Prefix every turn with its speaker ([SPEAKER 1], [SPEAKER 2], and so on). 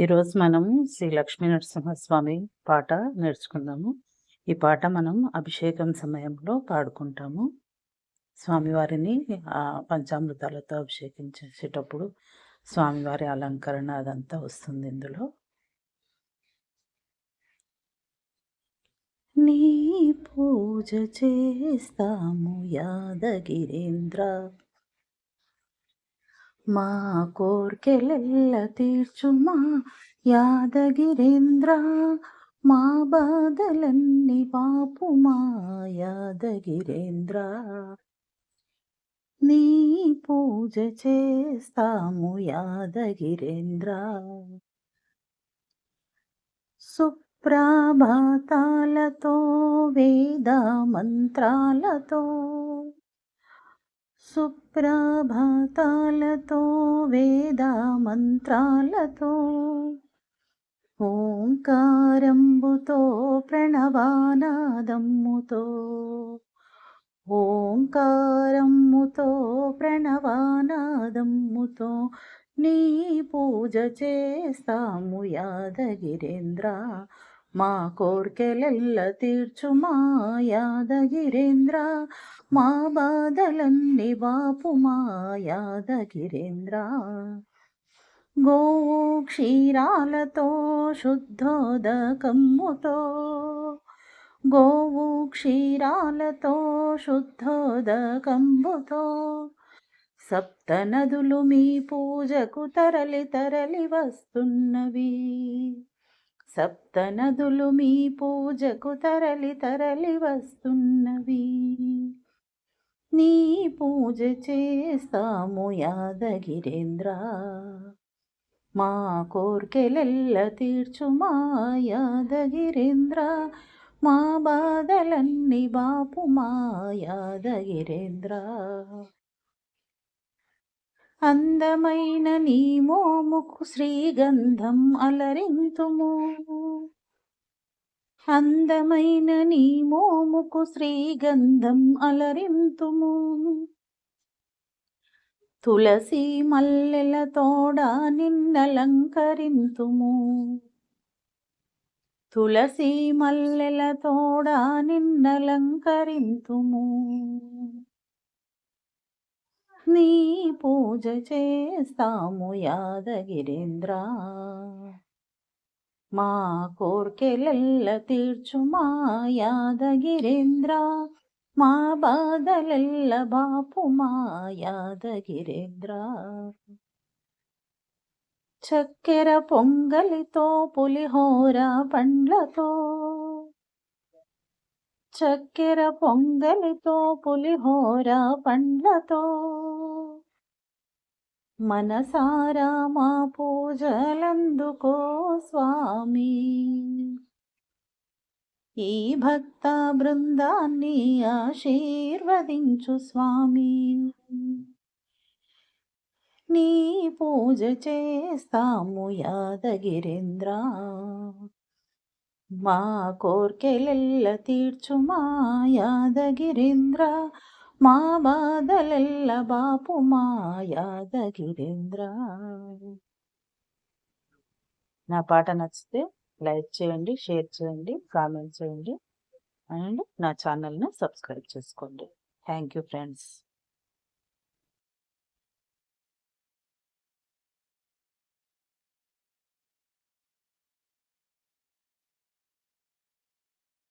[SPEAKER 1] ఈరోజు మనం శ్రీ లక్ష్మీ నరసింహస్వామి పాట నేర్చుకుందాము. ఈ పాట మనం అభిషేకం సమయంలో పాడుకుంటాము. స్వామివారిని పంచామృతాలతో అభిషేకించేటప్పుడు స్వామివారి అలంకరణ అదంతా వస్తుంది ఇందులో. నీ పూజ చేస్తాము యాదగిరేంద్ర. మా కోర్కెలెల్ల తీర్చుమా? యాదగిరేంద్ర మా బాధలన్నీ పాపుమా? యాదగిరేంద్ర నీ పూజ చేస్తాము యాదగిరేంద్ర. సుప్రభాతాలతో వేద మంత్రాలతో సుప్రభాతాలతో వేద మంత్రాలతో ఓంకారంబుతో ప్రణవానాదమ్ముతో ఓంకారమ్ముతో ప్రణవానాదమ్ముతో నీ పూజ చేస్తాము యాదగిరేంద్ర. మా కోర్కెలెల్ల తీర్చుమా యాదగిరేంద్ర మా బాధలన్నీ బాపు మా యాదగిరేంద్ర. గోవు క్షీరాలతో శుద్ధోదకమ్ముతో గోవు క్షీరాలతో శుద్ధోదకంబుతో సప్త నదులు మీ పూజకు తరలి తరలి వస్తున్నవి. సప్తనదులు మీ పూజకు తరలి తరలి వస్తున్నవి. నీ పూజ చేస్తాము యాదగిరేంద్ర. మా కోర్కెలెల్ల తీర్చు మా యాదగిరేంద్ర. మా బాధలన్నీ బాపు మా యాదగిరేంద్ర. అందమైన నీ మోముకు శ్రీగంధం అలరింతుము. అందమైన నీ మోముకు శ్రీగంధం అలరింతుము. తులసి మల్లెల తోడ నిన్నలంకరింతుము. తులసి మల్లెల తోడ నిన్నలంకరింతుము. నీ పూజ చేస్తాము యాదగిరేంద్ర. మా కోర్కెలెల్ల తీర్చు మా యాదగిరేంద్ర. మా బాధలెల్ల బాపు మా యాదగిరేంద్ర. చక్కెర పొంగలితో పులిహోర పండ్లతో చక్కెర పొంగలితో పులిహోర పండ్లతో. మనసారా మా పూజలందుకో స్వామి. ఈ భక్త బృందాన్ని ఆశీర్వదించు స్వామి. నీ పూజ చేస్తాము యాదగిరేంద్ర. మా కోర్కెలెల్ల తీర్చు మా యాదగిరేంద్ర మా బాధలెల్ల బాపు మా యాదగిరేంద్ర. నా పాట నచ్చితే లైక్ చేయండి షేర్ చేయండి కామెంట్ చేయండి అండ్ నా ఛానల్ని సబ్స్క్రైబ్ చేసుకోండి. Thank you friends.